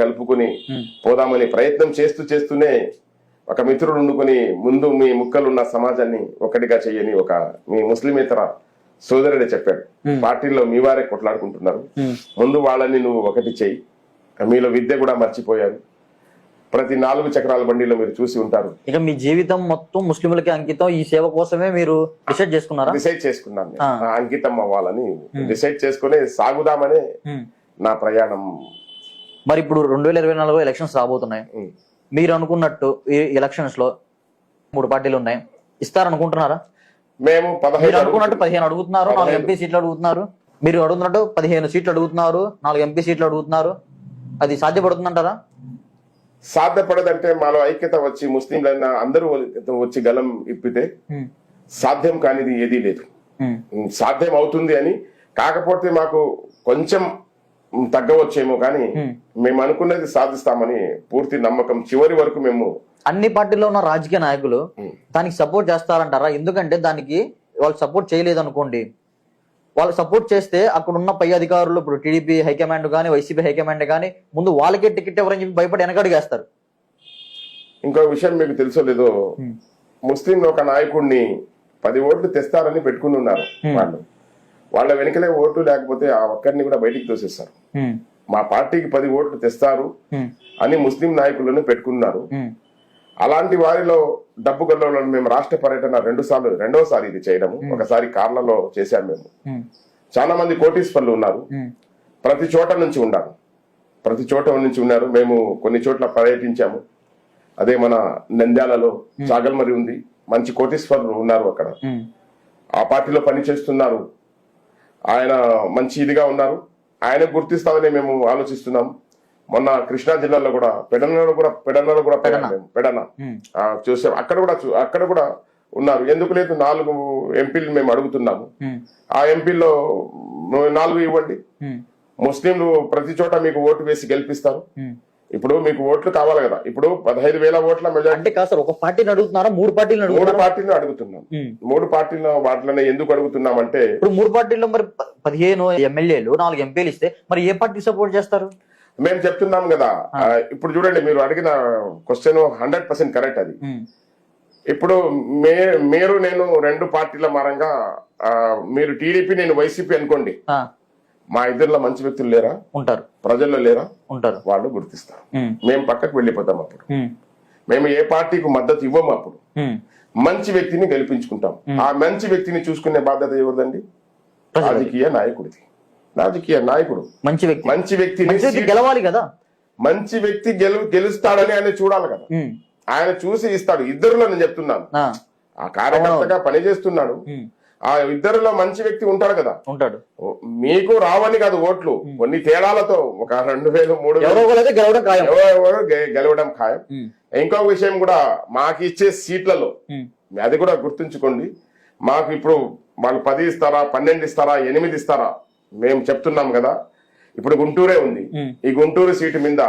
కలుపుకుని. పోదామని ప్రయత్నం చేస్తూ చేస్తూనే ఒక మిత్రుడు ఉండుకొని ముందు మీ ముక్కలున్న సమాజాన్ని ఒకటిగా చేయని ఒక మీ ముస్లిమేతర సోదరుడే చెప్పాడు. పార్టీలో మీ వారే కొట్లాడుకుంటున్నారు. ముందు వాళ్ళని నువ్వు ఒకటి చెయ్యి మీలో విద్య కూడా మర్చిపోయారు. ప్రతి నాలుగు చక్రాల బండిలో మీరు చూసి ఉంటారు. ఇక మీ జీవితం మొత్తం ముస్లింలకి అంకితం. ఈ సేవ కోసమే మీరు డిసైడ్ చేసుకున్నారా? డిసైడ్ చేసుకున్నాను అంకితం అవ్వాలని డిసైడ్ చేసుకుని సాగుదామనే. నా ప్రయాణం మరి ఇప్పుడు రెండు వేల ఇరవై నాలుగు ఎలక్షన్స్ రాబోతున్నాయి. మీరు అనుకున్నట్టు ఈ ఎలక్షన్స్లో మూడు పార్టీలు ఉన్నాయి. ఇస్తారనుకుంటున్నారా? మేము మీరు అనుకున్నట్టు పదిహేను అడుగుతున్నారు నాలుగు. ఎంపీ సీట్లు అడుగుతున్నారు. మీరు అడుగుతున్నట్టు పదిహేను సీట్లు అడుగుతున్నారు నాలుగు ఎంపీ సీట్లు అడుగుతున్నారు. అది సాధ్యపడుతుందంటారా? సాధ్యపడదంటే మాలో ఐక్యత వచ్చి ముస్లింలైనా అందరూ వచ్చి గలం ఇప్పితే. సాధ్యం కానిది ఏదీ లేదు. సాధ్యం అవుతుంది అని. కాకపోతే మాకు కొంచెం తగ్గవచ్చేమో కానీ. మేము అనుకున్నది సాధిస్తామని పూర్తి నమ్మకం చివరి వరకు మేము అన్ని పార్టీల్లో ఉన్న రాజకీయ నాయకులు దానికి సపోర్ట్ చేస్తారంటారా? ఎందుకంటే దానికి వాళ్ళు సపోర్ట్ చేయలేదు అనుకోండి వాళ్ళు సపోర్ట్ చేస్తే అక్కడ ఉన్న పై అధికారులు ఇప్పుడు టీడీపీ హైకమాండ్ కానీ వైసీపీ హైకమాండ్ కానీ ముందు వాళ్ళకే టికెట్ ఎవరని చెప్పి భయపడి వెనకడుగేస్తారు. ఇంకో విషయం మీకు తెలుసో లేదో ముస్లిం ఒక నాయకుడిని పది ఓట్లు తెస్తారని పెట్టుకుని ఉన్నారు వాళ్ళు. వాళ్ళ వెనుకలే ఓట్లు లేకపోతే ఆ ఒక్కరిని కూడా బయటికి తోసేస్తారు. మా పార్టీకి పది ఓట్లు తెస్తారు అని ముస్లిం నాయకులను పెట్టుకున్నారు. అలాంటి వారిలో డబ్బు గల్లోలను మేము రాష్ట్ర పర్యటన రెండు సార్లు రెండోసారి ఇది చేయడము ఒకసారి కార్లలో చేశాం మేము. చాలా మంది కోటీశ్వర్లు ఉన్నారు. ప్రతి చోట నుంచి ఉన్నారు. ప్రతి చోట నుంచి ఉన్నారు. మేము కొన్ని చోట్ల పర్యటించాము. అదే మన నంద్యాలలో చాగల్మరి ఉంది. మంచి కోటీశ్వరులు ఉన్నారు అక్కడ. ఆ పార్టీలో పనిచేస్తున్నారు ఆయన మంచి ఇదిగా ఉన్నారు. ఆయన గుర్తిస్తామని మేము ఆలోచిస్తున్నాం. మొన్న కృష్ణా జిల్లాలో కూడా పెడనలో కూడా పెడనలో కూడా. పెడన. చూసాం. అక్కడ కూడా అక్కడ కూడా ఉన్నారు. ఎందుకు లేదు? నాలుగు ఎంపీలు మేము అడుగుతున్నాము. ఆ ఎంపీల్లో నాలుగు ఇవ్వండి. ముస్లింలు ప్రతి చోట మీకు ఓటు వేసి గెలిపిస్తారు. ఇప్పుడు మీకు ఓట్లు కావాలి కదా. ఇప్పుడు పదహైదు వేల ఓట్ల మెజారిటీ అంటే కాదు ఒక పార్టీని అడుగుతున్నారా? మూడు పార్టీలను మూడు పార్టీలను అడుగుతున్నాం. మూడు పార్టీల వాటిలోనే ఎందుకు అడుగుతున్నామంటే ఇప్పుడు మూడు పార్టీల్లో మరి పదిహేను ఎమ్మెల్యేలు నాలుగు ఎంపీలు ఇస్తే మరి ఏ పార్టీ సపోర్ట్ చేస్తారు? మేము చెప్తున్నాం కదా. ఇప్పుడు చూడండి మీరు అడిగిన క్వశ్చన్ హండ్రెడ్ పర్సెంట్ కరెక్ట్ అది. ఇప్పుడు మే మీరు నేను రెండు పార్టీల మరంగా మీరు టీడీపీ నేను వైసీపీ అనుకోండి. మా ఇద్దరిలో మంచి వ్యక్తులు లేరా? ఉంటారు. ప్రజల్లో లేరా? ఉంటారు. వాళ్ళు గుర్తిస్తారు. మేము. పక్కకు వెళ్ళిపోతాం అప్పుడు. మేము. ఏ పార్టీకి మద్దతు ఇవ్వము అప్పుడు. మంచి వ్యక్తిని గెలిపించుకుంటాం. ఆ మంచి వ్యక్తిని చూసుకునే బాధ్యత ఎవరిదండి. రాజకీయ నాయకుడిది. రాజకీయ నాయకుడు. మంచి వ్యక్తి. మంచి వ్యక్తిని గెలవాలి కదా? మంచి వ్యక్తి గెలు గెలుస్తాడని ఆయన చూడాలి కదా. ఆయన చూసి ఇస్తాడు. ఇద్దరులో నేను చెప్తున్నాను. ఆ, కార్యకర్తగా పనిచేస్తున్నాడు. ఆ ఇద్దరిలో మంచి వ్యక్తి ఉంటాడు కదా. ఉంటాడు. మీకు రావని కాదు ఓట్లు. కొన్ని తేడాలతో ఒక రెండు వేలు మూడు గెలవడం ఖాయం. ఎవరో ఎవరో గె- గెలవడం ఖాయం. ఉమ్, ఇంకో విషయం కూడా మాకు ఇచ్చే సీట్లలో అది కూడా గుర్తుంచుకోండి. మాకు ఇప్పుడు వాళ్ళు పది ఇస్తారా పన్నెండు ఇస్తారా ఎనిమిది ఇస్తారా మేము చెప్తున్నాం కదా. ఇప్పుడు గుంటూరే ఉంది. ఈ గుంటూరు సీటు మీద